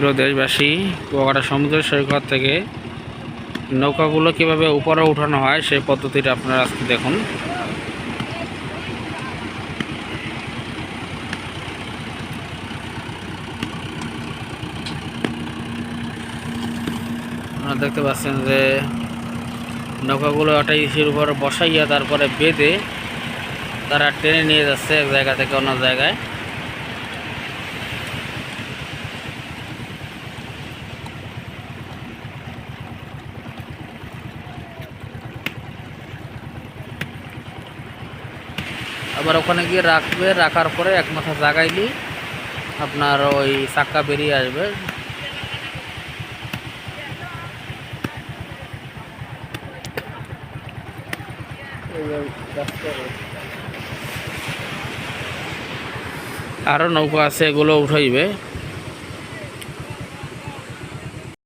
প্রিয় দেশবাসী, কুয়াকাটা সমুদ্র সৈকত থেকে নৌকাগুলো কীভাবে উপরে উঠানো হয় সেই পদ্ধতিটা আপনারা আজকে দেখুন। আপনারা দেখতে পাচ্ছেন যে নৌকাগুলো একটা ইসির উপর বসাইয়া তারপরে বেঁধে তারা টেনে নিয়ে যাচ্ছে এক জায়গা থেকে অন্য জায়গায়। আবার ওখানে গিয়ে রাখবে, রাখার পরে এক মাথা জাগাইলি আপনার ওই চাক্কা বেরিয়ে আসবে। আরও নৌকা আছে, এগুলো উঠাইবে।